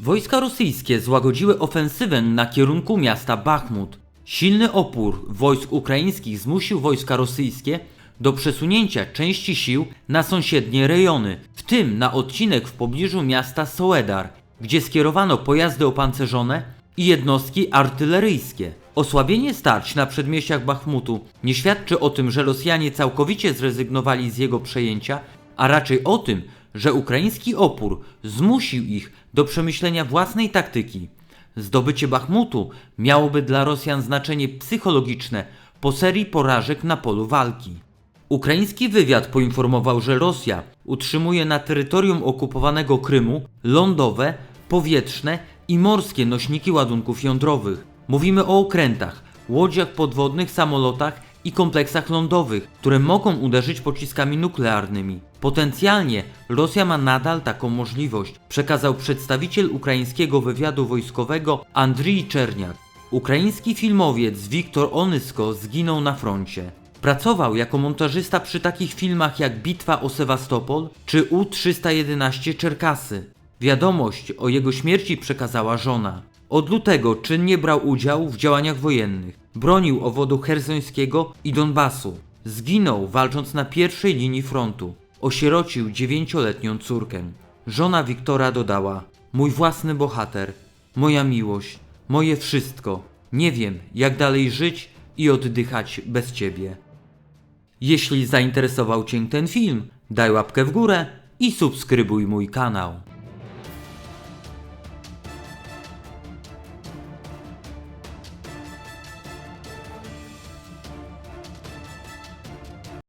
Wojska rosyjskie złagodziły ofensywę na kierunku miasta Bachmut. Silny opór wojsk ukraińskich zmusił wojska rosyjskie do przesunięcia części sił na sąsiednie rejony, w tym na odcinek w pobliżu miasta Soledar, gdzie skierowano pojazdy opancerzone i jednostki artyleryjskie. Osłabienie starć na przedmieściach Bachmutu nie świadczy o tym, że Rosjanie całkowicie zrezygnowali z jego przejęcia, a raczej o tym, że ukraiński opór zmusił ich do przemyślenia własnej taktyki. Zdobycie Bachmutu miałoby dla Rosjan znaczenie psychologiczne po serii porażek na polu walki. Ukraiński wywiad poinformował, że Rosja utrzymuje na terytorium okupowanego Krymu lądowe, powietrzne i morskie nośniki ładunków jądrowych. Mówimy o okrętach, łodziach podwodnych, samolotach i kompleksach lądowych, które mogą uderzyć pociskami nuklearnymi. Potencjalnie Rosja ma nadal taką możliwość, przekazał przedstawiciel ukraińskiego wywiadu wojskowego Andrii Czerniak. Ukraiński filmowiec Wiktor Onysko zginął na froncie. Pracował jako montażysta przy takich filmach jak Bitwa o Sewastopol czy U-311 Czerkasy. Wiadomość o jego śmierci przekazała żona. Od lutego czynnie brał udział w działaniach wojennych. Bronił obwodu hersońskiego i Donbasu. Zginął walcząc na pierwszej linii frontu. Osierocił dziewięcioletnią córkę. Żona Wiktora dodała: Mój własny bohater, moja miłość, moje wszystko. Nie wiem, jak dalej żyć i oddychać bez ciebie. Jeśli zainteresował Cię ten film, daj łapkę w górę i subskrybuj mój kanał.